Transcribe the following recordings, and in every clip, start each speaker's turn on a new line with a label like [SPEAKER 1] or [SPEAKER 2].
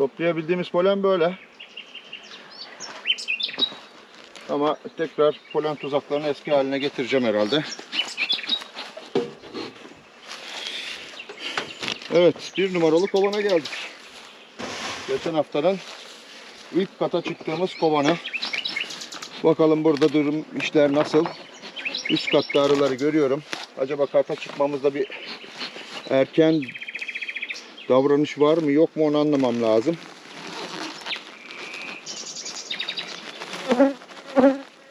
[SPEAKER 1] Toplayabildiğimiz polen böyle. Ama tekrar polen tuzaklarını eski haline getireceğim herhalde. Evet, bir numaralı kovana geldik. Geçen haftanın ilk kata çıktığımız kovanı. Bakalım burada durum, işler nasıl? Üst katta arıları görüyorum. Acaba kata çıkmamızda bir erken davranış var mı yok mu onu anlamam lazım.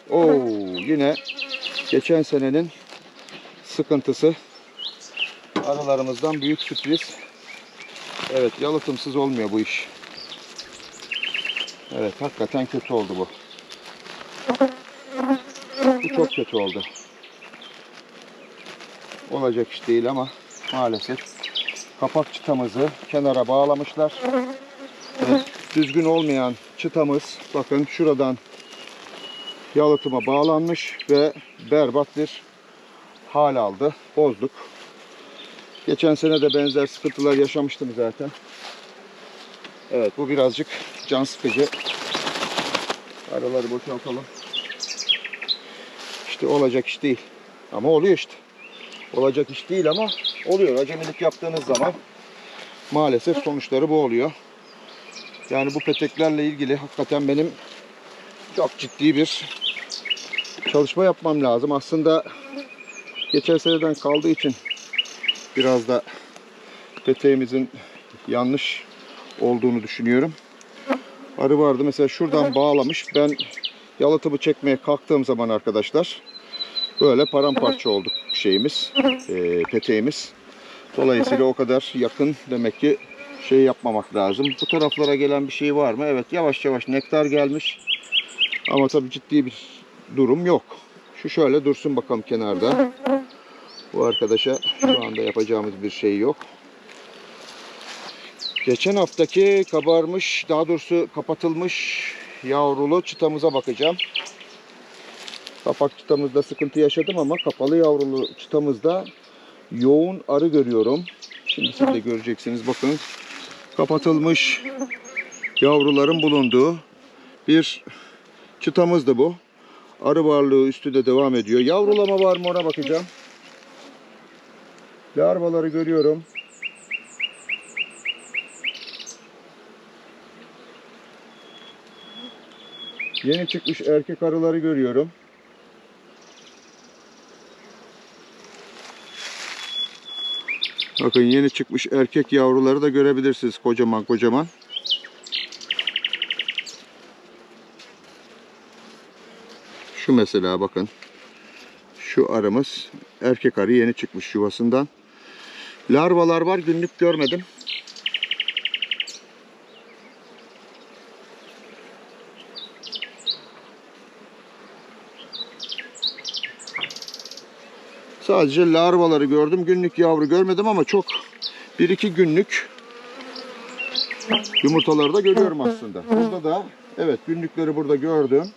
[SPEAKER 1] Oo, yine geçen senenin sıkıntısı arılarımızdan büyük sürpriz. Evet yalıtımsız olmuyor bu iş. Evet hakikaten kötü oldu bu. Bu çok kötü oldu. Olacak iş değil ama maalesef kapak çıtamızı kenara bağlamışlar. Düzgün olmayan çıtamız bakın şuradan yalıtıma bağlanmış ve berbat bir hal aldı. Bozduk. Geçen sene de benzer sıkıntılar yaşamıştım zaten. Evet bu birazcık can sıkıcı. Araları boşaltalım. İşte olacak iş değil. Ama oluyor işte. Olacak iş değil ama oluyor. Acemilik yaptığınız zaman maalesef sonuçları bu oluyor. Yani bu peteklerle ilgili hakikaten benim çok ciddi bir çalışma yapmam lazım. Aslında geçen seneden kaldığı için biraz da peteğimizin yanlış olduğunu düşünüyorum. Arı vardı mesela şuradan bağlamış. Ben yalıtımı çekmeye kalktığım zaman arkadaşlar böyle paramparça olduk şeyimiz, e, peteğimiz. Dolayısıyla o kadar yakın demek ki şey yapmamak lazım. Bu taraflara gelen bir şey var mı? Evet yavaş yavaş nektar gelmiş. Ama tabii ciddi bir durum yok. Şu şöyle dursun bakalım kenarda. Bu arkadaşa şu anda yapacağımız bir şey yok. Geçen haftaki kabarmış, daha doğrusu kapatılmış yavrulu çıtamıza bakacağım. Kapak çıtamızda sıkıntı yaşadım ama kapalı yavrulu çıtamızda yoğun arı görüyorum. Şimdi siz de göreceksiniz bakın. Kapatılmış yavruların bulunduğu bir çıtamızdı bu. Arı varlığı üstü de devam ediyor. Yavrulama var mı ona bakacağım. Larvaları görüyorum. Yeni çıkmış erkek arıları görüyorum. Bakın yeni çıkmış erkek yavruları da görebilirsiniz kocaman kocaman. Şu mesela bakın. Şu arımız erkek arı yeni çıkmış yuvasından. Larvalar var günlük görmedim. Sadece larvaları gördüm. Günlük yavru görmedim ama çok bir iki günlük yumurtaları da görüyorum aslında. Burada da evet günlükleri burada gördüm.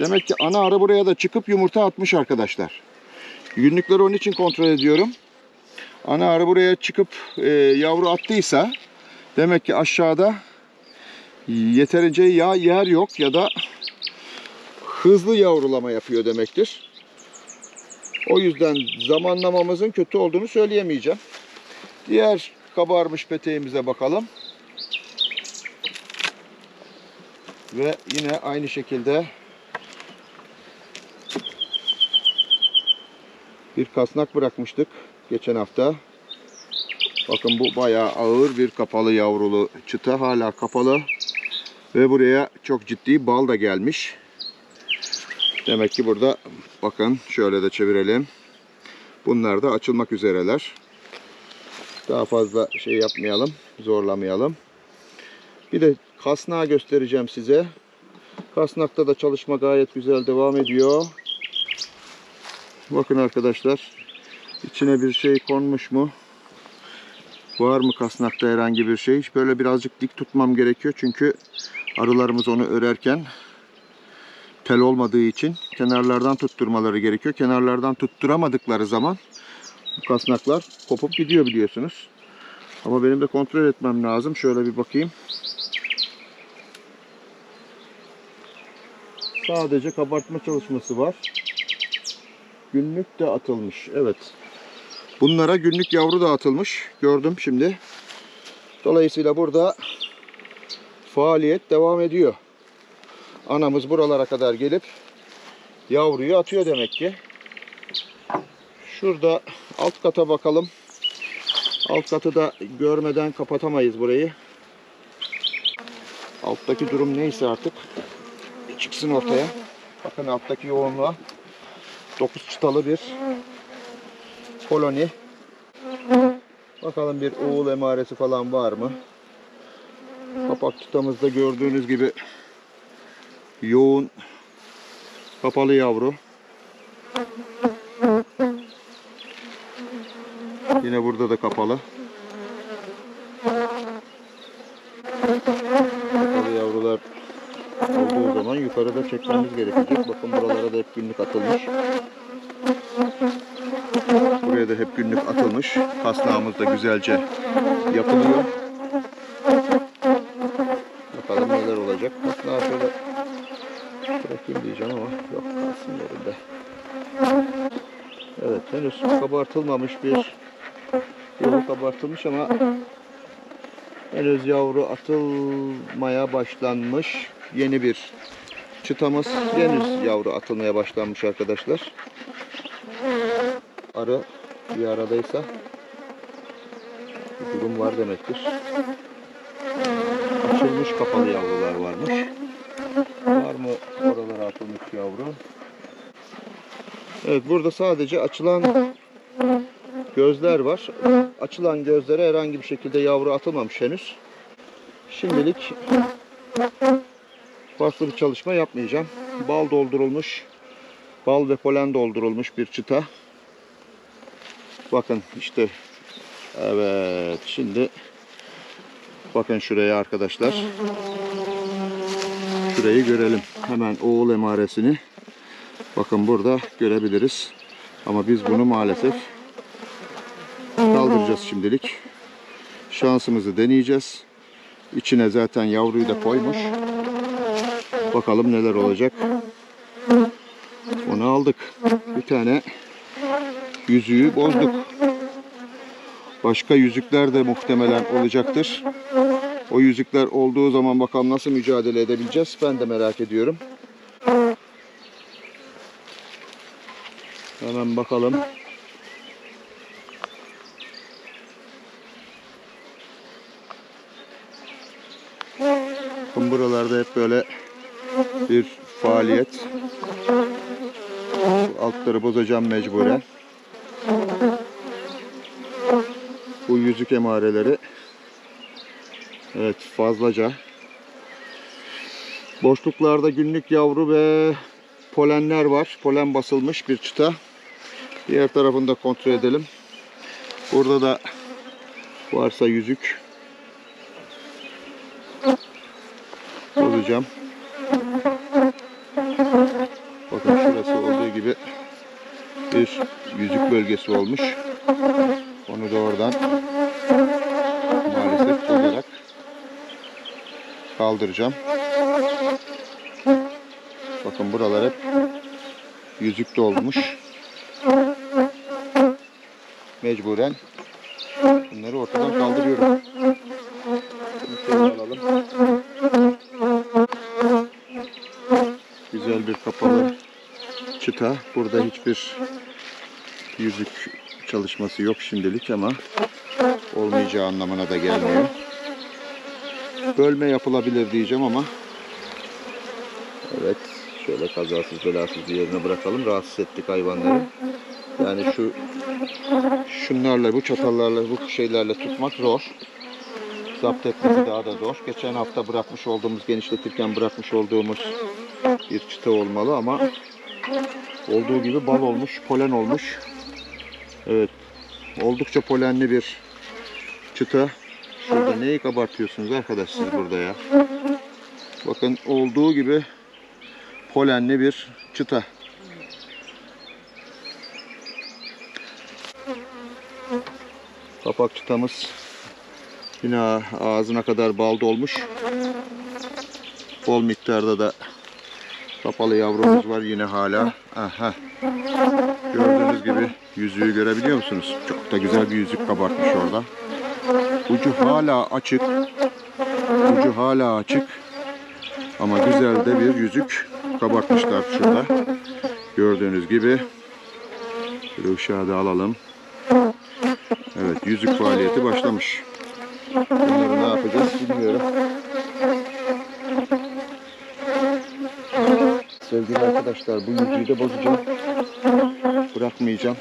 [SPEAKER 1] Demek ki ana arı buraya da çıkıp yumurta atmış arkadaşlar. Günlükleri onun için kontrol ediyorum. Ana arı buraya çıkıp e, yavru attıysa demek ki aşağıda yeterince ya yer yok ya da hızlı yavrulama yapıyor demektir. O yüzden zamanlamamızın kötü olduğunu söyleyemeyeceğim. Diğer kabarmış peteğimize bakalım. Ve yine aynı şekilde bir kasnak bırakmıştık geçen hafta. Bakın bu bayağı ağır bir kapalı yavrulu çıta hala kapalı ve buraya çok ciddi bal da gelmiş. Demek ki burada bakın şöyle de çevirelim. Bunlar da açılmak üzereler. Daha fazla şey yapmayalım, zorlamayalım. Bir de kasnağı göstereceğim size. Kasnakta da çalışma gayet güzel devam ediyor. Bakın arkadaşlar. içine bir şey konmuş mu? Var mı kasnakta herhangi bir şey? Böyle birazcık dik tutmam gerekiyor. Çünkü arılarımız onu örerken tel olmadığı için kenarlardan tutturmaları gerekiyor. Kenarlardan tutturamadıkları zaman bu kasnaklar kopup gidiyor biliyorsunuz. Ama benim de kontrol etmem lazım. Şöyle bir bakayım. Sadece kabartma çalışması var. Günlük de atılmış. Evet. Bunlara günlük yavru da atılmış. Gördüm şimdi. Dolayısıyla burada faaliyet devam ediyor. Anamız buralara kadar gelip yavruyu atıyor demek ki. Şurada alt kata bakalım. Alt katı da görmeden kapatamayız burayı. Alttaki durum neyse artık çıksın ortaya. Bakın alttaki yoğunluğa 9 çıtalı bir koloni. Bakalım bir oğul emaresi falan var mı? Kapak tutamızda gördüğünüz gibi yoğun kapalı yavru. Yine burada da kapalı. Kapalı yavrular olduğu zaman yukarıda çekmemiz gerekecek. Bakın buralara da hep günlük atılmış. Buraya da hep günlük atılmış. Kasnağımız da güzelce yapılıyor. Bakalım neler olacak. Kasnağı şöyle bırakayım diyeceğim ama yok kalsın yerinde. Evet henüz kabartılmamış bir yolu kabartılmış ama henüz yavru atılmaya başlanmış yeni bir çıtamız henüz yavru atılmaya başlanmış arkadaşlar. Arı bir aradaysa bir durum var demektir. Açılmış kapalı yavrular varmış. Var mı oralara atılmış yavru? Evet burada sadece açılan gözler var. Açılan gözlere herhangi bir şekilde yavru atılmamış henüz. Şimdilik farklı bir çalışma yapmayacağım. Bal doldurulmuş, bal ve polen doldurulmuş bir çıta. Bakın işte evet şimdi bakın şuraya arkadaşlar. Şurayı görelim. Hemen oğul emaresini bakın burada görebiliriz. Ama biz bunu maalesef kaldıracağız şimdilik. Şansımızı deneyeceğiz. İçine zaten yavruyu da koymuş. Bakalım neler olacak. Onu aldık. Bir tane yüzüğü bozduk. Başka yüzükler de muhtemelen olacaktır. O yüzükler olduğu zaman bakalım nasıl mücadele edebileceğiz. Ben de merak ediyorum. Hemen bakalım. Buralarda hep böyle bir faaliyet. Altları bozacağım mecburen. Bu yüzük emareleri evet fazlaca. Boşluklarda günlük yavru ve polenler var. Polen basılmış bir çıta. Diğer tarafını da kontrol edelim. Burada da varsa yüzük. Bozacağım. Bakın şurası olduğu gibi bir yüzük bölgesi olmuş. Onu da oradan maalesef bozarak kaldıracağım. Bakın buralar hep yüzük dolmuş. Mecburen bunları ortadan kaldırıyorum. Alalım. Güzel bir kapalı çıta. Burada hiçbir yüzük çalışması yok şimdilik ama olmayacağı anlamına da gelmiyor. Bölme yapılabilir diyeceğim ama evet şöyle kazasız belasız bir yerine bırakalım. Rahatsız ettik hayvanları. Yani şu şunlarla bu çatallarla bu şeylerle tutmak zor. Zapt etmesi daha da zor. Geçen hafta bırakmış olduğumuz genişletirken bırakmış olduğumuz bir çıta olmalı ama olduğu gibi bal olmuş, polen olmuş. Evet. Oldukça polenli bir çıta. Şurada neyi kabartıyorsunuz arkadaş siz burada ya? Bakın olduğu gibi polenli bir çıta. Kapak çıtamız Yine ağzına kadar bal dolmuş. Bol miktarda da kapalı yavrumuz var yine hala. Aha. Gördüğünüz gibi yüzüğü görebiliyor musunuz? Çok da güzel bir yüzük kabartmış orada. Ucu hala açık. Ucu hala açık. Ama güzel de bir yüzük kabartmışlar şurada. Gördüğünüz gibi. Bir ışığı da alalım. Yüzük faaliyeti başlamış. Bunları ne yapacağız bilmiyorum. Sevgili arkadaşlar bu yüzüğü de bozacağım. Bırakmayacağım.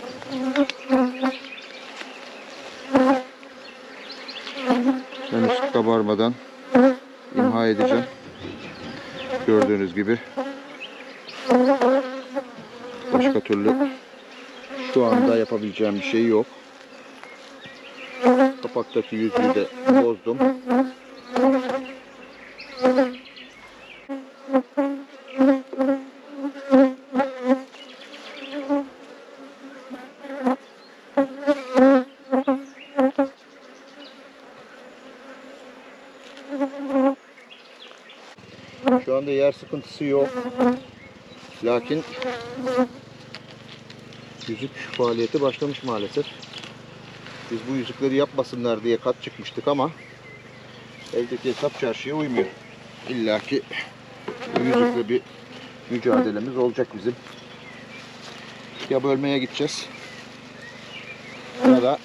[SPEAKER 1] Henüz kabarmadan imha edeceğim. Gördüğünüz gibi. Başka türlü şu anda yapabileceğim bir şey yok. Kapaktaki yüzüğü de bozdum. Şu anda yer sıkıntısı yok. Lakin yüzük faaliyeti başlamış maalesef. Biz bu yüzükleri yapmasınlar diye kat çıkmıştık ama evdeki hesap çarşıya uymuyor. İlla ki yüzükle bir mücadelemiz olacak bizim. Ya bölmeye gideceğiz ya da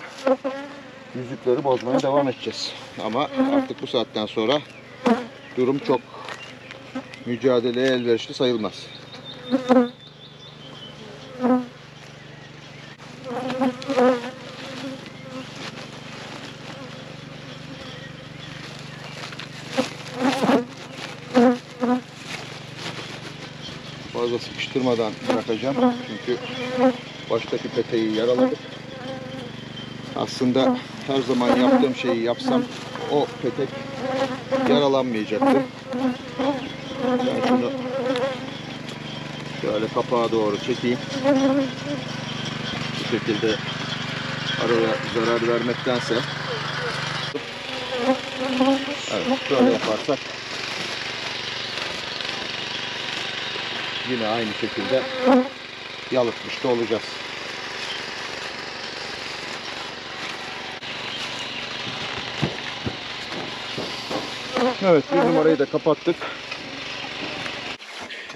[SPEAKER 1] yüzükleri bozmaya devam edeceğiz. Ama artık bu saatten sonra durum çok mücadeleye elverişli sayılmaz. Fazla sıkıştırmadan bırakacağım. Çünkü baştaki peteği yaraladık. Aslında her zaman yaptığım şeyi yapsam o petek yaralanmayacaktı. Ben şunu şöyle kapağa doğru çekeyim. Bu şekilde araya zarar vermektense Evet, şöyle yaparsak yine aynı şekilde yalıtmış da olacağız. Evet bir numarayı da kapattık.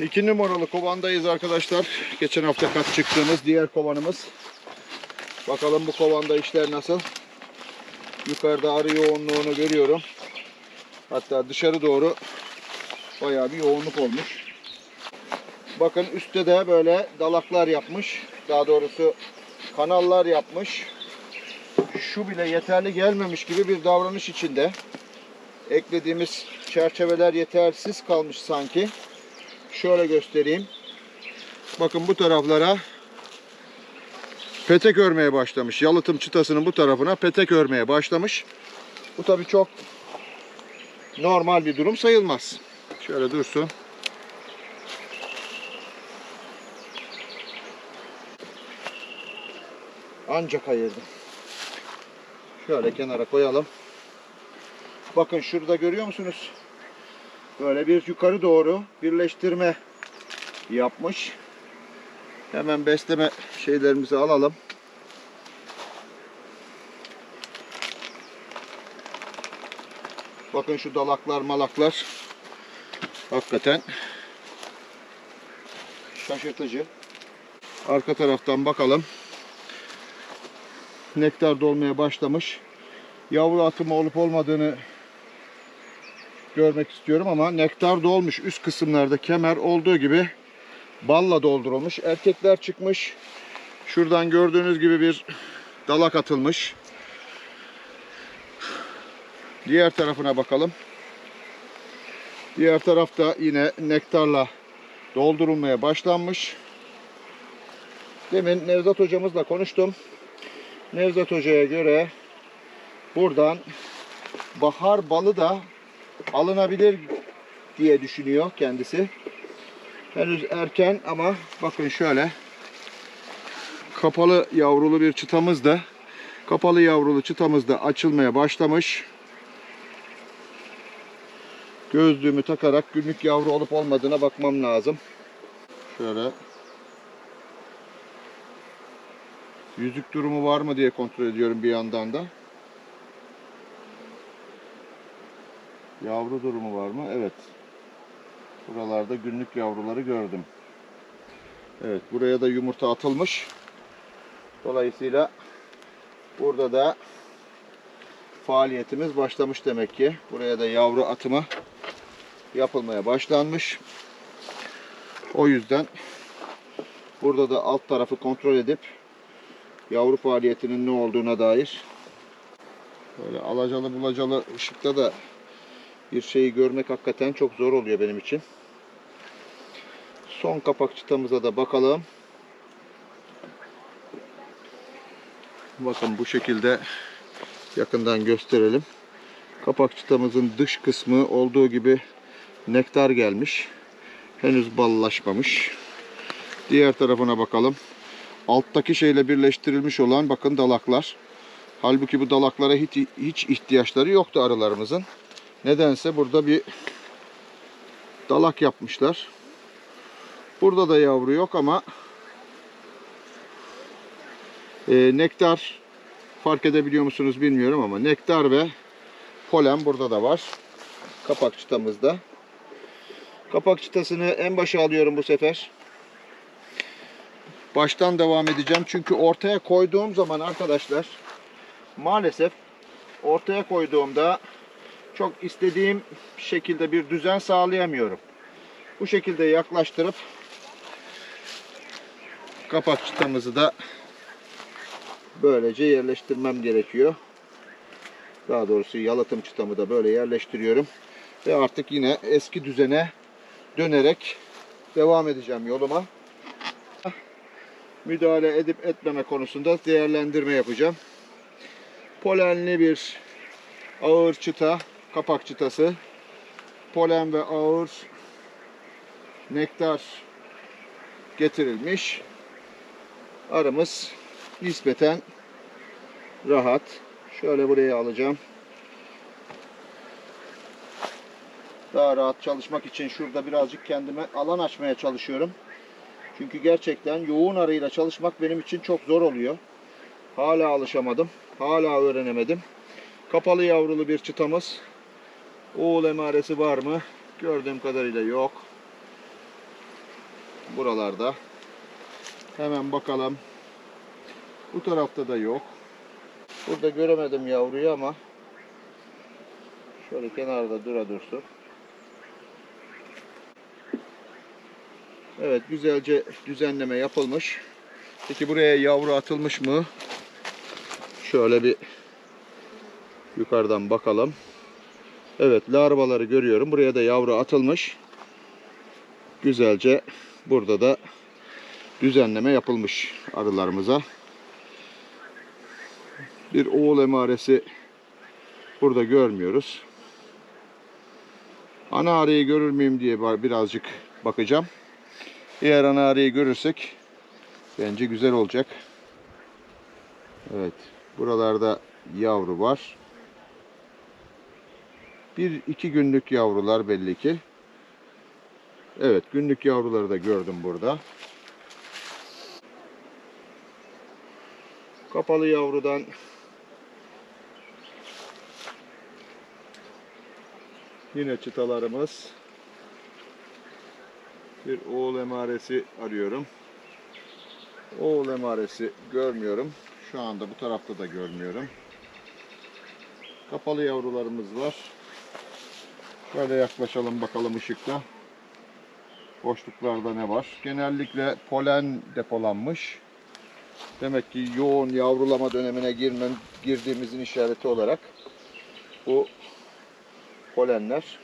[SPEAKER 1] İki numaralı kovandayız arkadaşlar. Geçen hafta kat çıktığımız diğer kovanımız. Bakalım bu kovanda işler nasıl. Yukarıda arı yoğunluğunu görüyorum. Hatta dışarı doğru bayağı bir yoğunluk olmuş. Bakın üstte de böyle dalaklar yapmış. Daha doğrusu kanallar yapmış. Şu bile yeterli gelmemiş gibi bir davranış içinde. Eklediğimiz çerçeveler yetersiz kalmış sanki. Şöyle göstereyim. Bakın bu taraflara petek örmeye başlamış. Yalıtım çıtasının bu tarafına petek örmeye başlamış. Bu tabii çok normal bir durum sayılmaz. Şöyle dursun. Ancak ayırdım. Şöyle kenara koyalım. Bakın şurada görüyor musunuz? Böyle bir yukarı doğru birleştirme yapmış. Hemen besleme şeylerimizi alalım. Bakın şu dalaklar malaklar hakikaten şaşırtıcı. Arka taraftan bakalım. Nektar dolmaya başlamış. Yavru atımı olup olmadığını görmek istiyorum ama nektar dolmuş. Üst kısımlarda kemer olduğu gibi balla doldurulmuş. Erkekler çıkmış. Şuradan gördüğünüz gibi bir dalak atılmış. Diğer tarafına bakalım. Diğer tarafta yine nektarla doldurulmaya başlanmış. Demin Nevzat hocamızla konuştum. Nevzat hocaya göre buradan bahar balı da alınabilir diye düşünüyor kendisi. Henüz erken ama bakın şöyle kapalı yavrulu bir çıtamız da kapalı yavrulu çıtamız da açılmaya başlamış. Gözlüğümü takarak günlük yavru olup olmadığına bakmam lazım. Şöyle. Yüzük durumu var mı diye kontrol ediyorum bir yandan da. Yavru durumu var mı? Evet. Buralarda günlük yavruları gördüm. Evet, buraya da yumurta atılmış. Dolayısıyla burada da faaliyetimiz başlamış demek ki. Buraya da yavru atımı yapılmaya başlanmış. O yüzden burada da alt tarafı kontrol edip yavru faaliyetinin ne olduğuna dair böyle alacalı bulacalı ışıkta da bir şeyi görmek hakikaten çok zor oluyor benim için. Son kapak çıtamıza da bakalım. Bakın bu şekilde yakından gösterelim. Kapak çıtamızın dış kısmı olduğu gibi nektar gelmiş. Henüz ballaşmamış. Diğer tarafına bakalım. Alttaki şeyle birleştirilmiş olan bakın dalaklar. Halbuki bu dalaklara hiç, hiç ihtiyaçları yoktu arılarımızın. Nedense burada bir dalak yapmışlar. Burada da yavru yok ama e, nektar fark edebiliyor musunuz bilmiyorum ama nektar ve polen burada da var. Kapak çıtamızda. Kapak çıtasını en başa alıyorum bu sefer. Baştan devam edeceğim. Çünkü ortaya koyduğum zaman arkadaşlar maalesef ortaya koyduğumda çok istediğim şekilde bir düzen sağlayamıyorum. Bu şekilde yaklaştırıp kapak çıtamızı da böylece yerleştirmem gerekiyor. Daha doğrusu yalıtım çıtamı da böyle yerleştiriyorum. Ve artık yine eski düzene dönerek devam edeceğim yoluma. Müdahale edip etmeme konusunda değerlendirme yapacağım. Polenli bir ağır çıta, kapak çıtası. Polen ve ağır nektar getirilmiş. Arımız nispeten rahat. Şöyle buraya alacağım. Daha rahat çalışmak için şurada birazcık kendime alan açmaya çalışıyorum. Çünkü gerçekten yoğun arıyla çalışmak benim için çok zor oluyor. Hala alışamadım. Hala öğrenemedim. Kapalı yavrulu bir çıtamız. Oğul emaresi var mı? Gördüğüm kadarıyla yok. Buralarda. Hemen bakalım. Bu tarafta da yok. Burada göremedim yavruyu ama şöyle kenarda dura dursun. Evet güzelce düzenleme yapılmış. Peki buraya yavru atılmış mı? Şöyle bir yukarıdan bakalım. Evet larvaları görüyorum. Buraya da yavru atılmış. Güzelce burada da düzenleme yapılmış arılarımıza. Bir oğul emaresi burada görmüyoruz. Ana arıyı görür müyüm diye birazcık bakacağım. Eğer ana arıyı görürsek bence güzel olacak. Evet. Buralarda yavru var. Bir iki günlük yavrular belli ki. Evet günlük yavruları da gördüm burada. Kapalı yavrudan yine çıtalarımız. Bir oğul emaresi arıyorum. Oğul emaresi görmüyorum. Şu anda bu tarafta da görmüyorum. Kapalı yavrularımız var. Şöyle yaklaşalım bakalım ışıkta. Boşluklarda ne var? Genellikle polen depolanmış. Demek ki yoğun yavrulama dönemine girmem, girdiğimizin işareti olarak bu polenler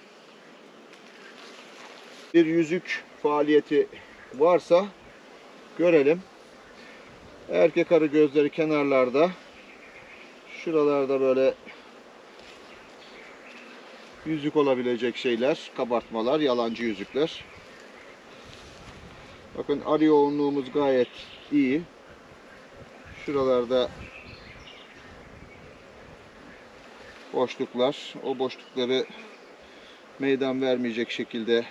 [SPEAKER 1] bir yüzük faaliyeti varsa görelim. Erkek arı gözleri kenarlarda. Şuralarda böyle yüzük olabilecek şeyler, kabartmalar, yalancı yüzükler. Bakın arı yoğunluğumuz gayet iyi. Şuralarda boşluklar. O boşlukları meydan vermeyecek şekilde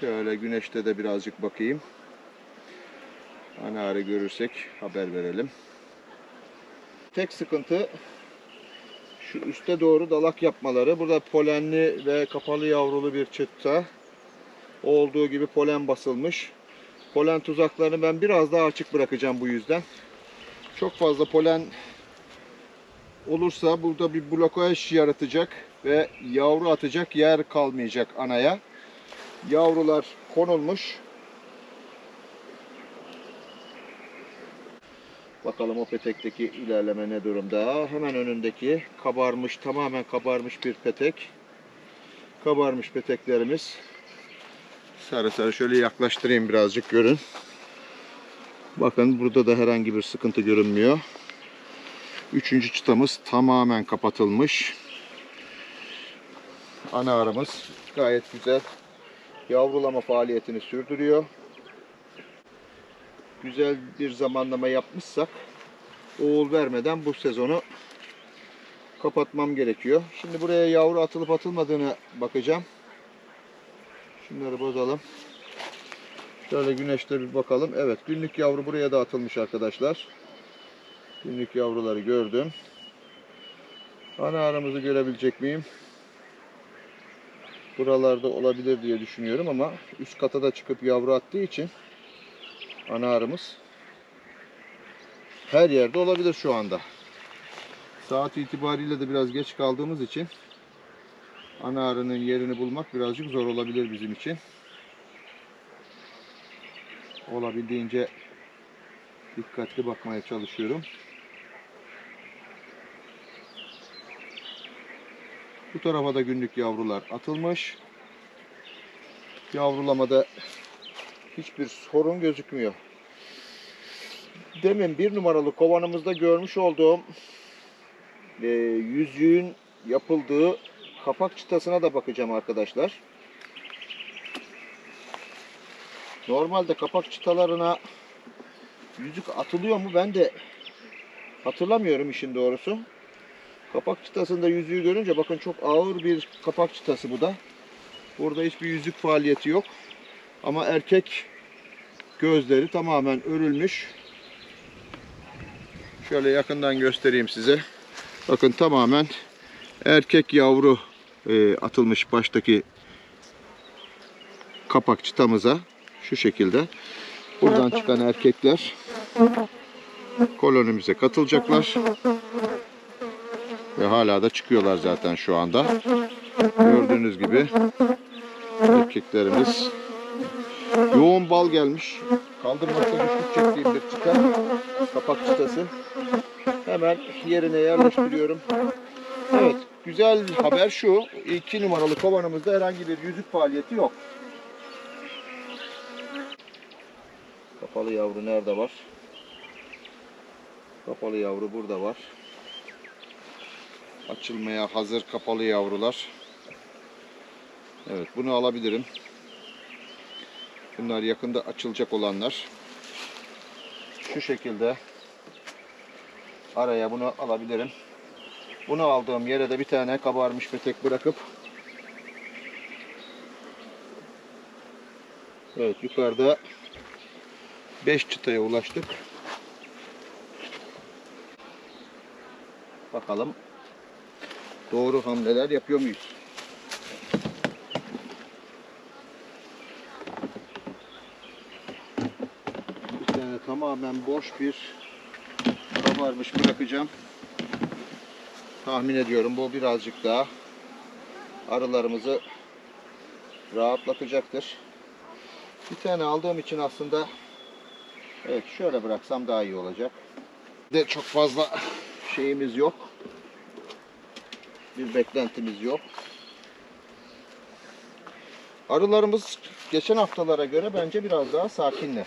[SPEAKER 1] şöyle güneşte de birazcık bakayım. Ana arı görürsek haber verelim. Tek sıkıntı şu üste doğru dalak yapmaları. Burada polenli ve kapalı yavrulu bir çıtta. Olduğu gibi polen basılmış. Polen tuzaklarını ben biraz daha açık bırakacağım bu yüzden. Çok fazla polen olursa burada bir blokaj yaratacak ve yavru atacak yer kalmayacak anaya. Yavrular konulmuş. Bakalım o petekteki ilerleme ne durumda. Hemen önündeki kabarmış, tamamen kabarmış bir petek. Kabarmış peteklerimiz. Sarı sarı şöyle yaklaştırayım birazcık görün. Bakın burada da herhangi bir sıkıntı görünmüyor. Üçüncü çıtamız tamamen kapatılmış. Ana arımız gayet güzel yavrulama faaliyetini sürdürüyor. Güzel bir zamanlama yapmışsak oğul vermeden bu sezonu kapatmam gerekiyor. Şimdi buraya yavru atılıp atılmadığını bakacağım. Şunları bozalım. Şöyle güneşte bir bakalım. Evet günlük yavru buraya da atılmış arkadaşlar. Günlük yavruları gördüm. Ana aramızı görebilecek miyim? Buralarda olabilir diye düşünüyorum ama üst kata da çıkıp yavru attığı için ana arımız her yerde olabilir şu anda. Saat itibariyle de biraz geç kaldığımız için ana arının yerini bulmak birazcık zor olabilir bizim için. Olabildiğince dikkatli bakmaya çalışıyorum. Bu tarafa da günlük yavrular atılmış. Yavrulamada hiçbir sorun gözükmüyor. Demin bir numaralı kovanımızda görmüş olduğum e, yüzüğün yapıldığı kapak çıtasına da bakacağım arkadaşlar. Normalde kapak çıtalarına yüzük atılıyor mu ben de hatırlamıyorum işin doğrusu. Kapak çıtasında yüzüğü görünce bakın çok ağır bir kapak çıtası bu da. Burada hiçbir yüzük faaliyeti yok. Ama erkek gözleri tamamen örülmüş. Şöyle yakından göstereyim size. Bakın tamamen erkek yavru e, atılmış baştaki kapak çıtamıza şu şekilde. Buradan çıkan erkekler kolonimize katılacaklar. Ve hala da çıkıyorlar zaten şu anda. Gördüğünüz gibi erkeklerimiz yoğun bal gelmiş. Kaldırmakta güçlük çektiğim bir çıta. Kapak çıtası. Hemen yerine yerleştiriyorum. Evet, güzel haber şu. iki numaralı kovanımızda herhangi bir yüzük faaliyeti yok. Kapalı yavru nerede var? Kapalı yavru burada var. Açılmaya hazır kapalı yavrular. Evet bunu alabilirim. Bunlar yakında açılacak olanlar. Şu şekilde araya bunu alabilirim. Bunu aldığım yere de bir tane kabarmış petek bırakıp Evet yukarıda 5 çıtaya ulaştık. Bakalım doğru hamleler yapıyor muyuz? Bir tane tamamen boş bir kabarmış bırakacağım. Tahmin ediyorum bu birazcık daha arılarımızı rahatlatacaktır. Bir tane aldığım için aslında evet şöyle bıraksam daha iyi olacak. De çok fazla şeyimiz yok. Bir beklentimiz yok. Arılarımız geçen haftalara göre bence biraz daha sakinler.